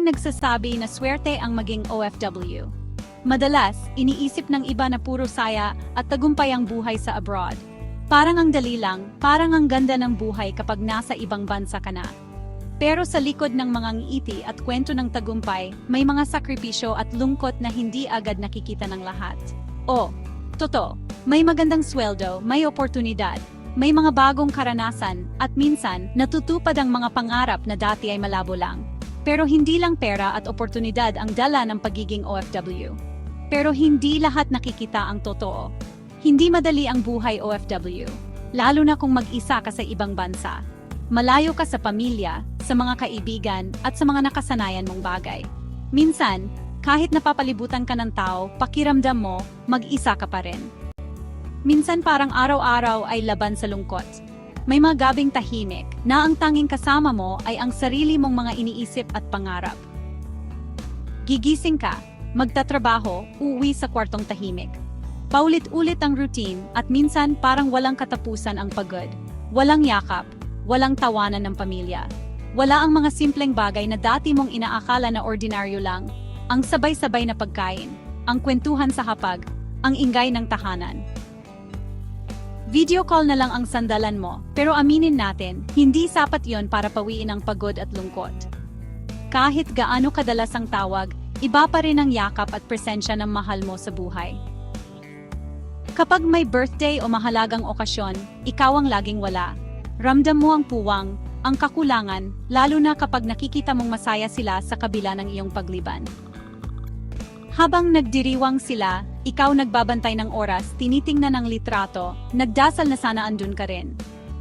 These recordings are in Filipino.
Maraming nagsasabi na swerte ang maging OFW. Madalas, iniisip ng iba na puro saya at tagumpay ang buhay sa abroad. Parang ang dali lang, parang ang ganda ng buhay kapag nasa ibang bansa ka na. Pero sa likod ng mga ngiti at kwento ng tagumpay, may mga sakripisyo at lungkot na hindi agad nakikita ng lahat. O, totoo, may magandang sweldo, may oportunidad, may mga bagong karanasan, at minsan, natutupad ang mga pangarap na dati ay malabo lang. Pero hindi lang pera at oportunidad ang dala ng pagiging OFW. Pero hindi lahat nakikita ang totoo. Hindi madali ang buhay OFW, lalo na kung mag-isa ka sa ibang bansa. Malayo ka sa pamilya, sa mga kaibigan, at sa mga nakasanayan mong bagay. Minsan, kahit napapalibutan ka ng tao, pakiramdam mo, mag-isa ka pa rin. Minsan parang araw-araw ay laban sa lungkot. May mga gabing tahimik na ang tanging kasama mo ay ang sarili mong mga iniisip at pangarap. Gigising ka, magtatrabaho, uuwi sa kwartong tahimik. Paulit-ulit ang routine at minsan parang walang katapusan ang pagod. Walang yakap, walang tawanan ng pamilya. Wala ang mga simpleng bagay na dati mong inaakala na ordinaryo lang. Ang sabay-sabay na pagkain, ang kwentuhan sa hapag, ang ingay ng tahanan. Video call na lang ang sandalan mo, pero aminin natin, hindi sapat yon para pawiin ang pagod at lungkot. Kahit gaano kadalas ang tawag, iba pa rin ang yakap at presensya ng mahal mo sa buhay. Kapag may birthday o mahalagang okasyon, ikaw ang laging wala. Ramdam mo ang puwang, ang kakulangan, lalo na kapag nakikita mong masaya sila sa kabila ng iyong pagliban. Habang nagdiriwang sila, ikaw nagbabantay ng oras, tinitingnan ang litrato, nagdasal na sana andun ka rin.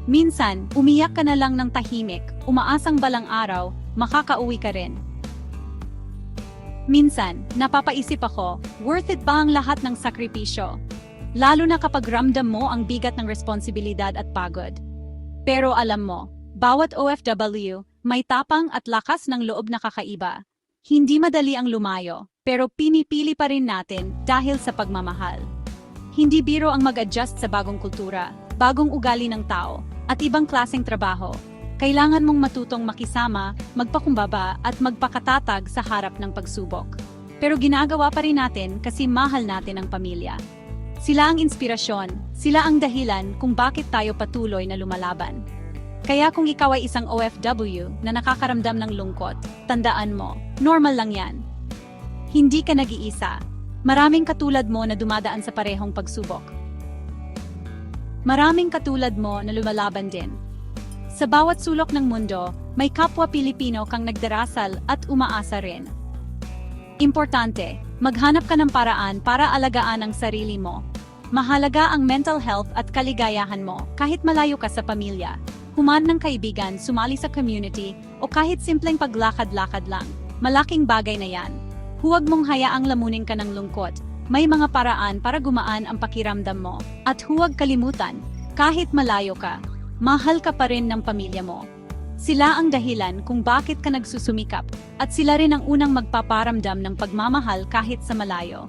Minsan, umiyak ka na lang ng tahimik, umaasang balang araw, makakauwi ka rin. Minsan, napapaisip ako, worth it ba ang lahat ng sakripisyo? Lalo na kapag ramdam mo ang bigat ng responsibilidad at pagod. Pero alam mo, bawat OFW, may tapang at lakas ng loob na kakaiba. Hindi madali ang lumayo, pero pinipili pa rin natin dahil sa pagmamahal. Hindi biro ang mag-adjust sa bagong kultura, bagong ugali ng tao, at ibang klaseng trabaho. Kailangan mong matutong makisama, magpakumbaba at magpakatatag sa harap ng pagsubok. Pero ginagawa pa rin natin kasi mahal natin ang pamilya. Sila ang inspirasyon, sila ang dahilan kung bakit tayo patuloy na lumalaban. Kaya kung ikaw ay isang OFW na nakakaramdam ng lungkot, tandaan mo, normal lang yan. Hindi ka nag-iisa. Maraming katulad mo na dumadaan sa parehong pagsubok. Maraming katulad mo na lumalaban din. Sa bawat sulok ng mundo, may kapwa Pilipino kang nagdarasal at umaasa rin. Importante, maghanap ka ng paraan para alagaan ang sarili mo. Mahalaga ang mental health at kaligayahan mo kahit malayo ka sa pamilya. Human ng kaibigan, sumali sa community, o kahit simpleng paglakad-lakad lang. Malaking bagay na yan. Huwag mong hayaang lamunin ka ng lungkot. May mga paraan para gumaan ang pakiramdam mo. At huwag kalimutan, kahit malayo ka, mahal ka pa rin ng pamilya mo. Sila ang dahilan kung bakit ka nagsusumikap at sila rin ang unang magpaparamdam ng pagmamahal kahit sa malayo.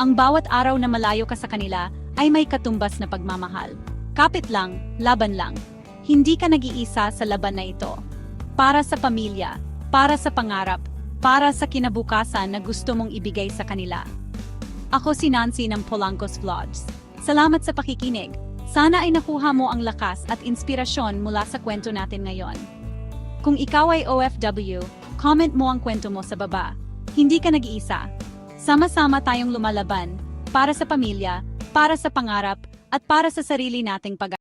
Ang bawat araw na malayo ka sa kanila ay may katumbas na pagmamahal. Kapit lang, laban lang. Hindi ka nag-iisa sa laban na ito. Para sa pamilya, para sa pangarap, para sa kinabukasan na gusto mong ibigay sa kanila. Ako si Nancy ng Polanco's Vlogs. Salamat sa pakikinig. Sana ay nakuha mo ang lakas at inspirasyon mula sa kwento natin ngayon. Kung ikaw ay OFW, comment mo ang kwento mo sa baba. Hindi ka nag-iisa. Sama-sama tayong lumalaban para sa pamilya, para sa pangarap, at para sa sarili nating pag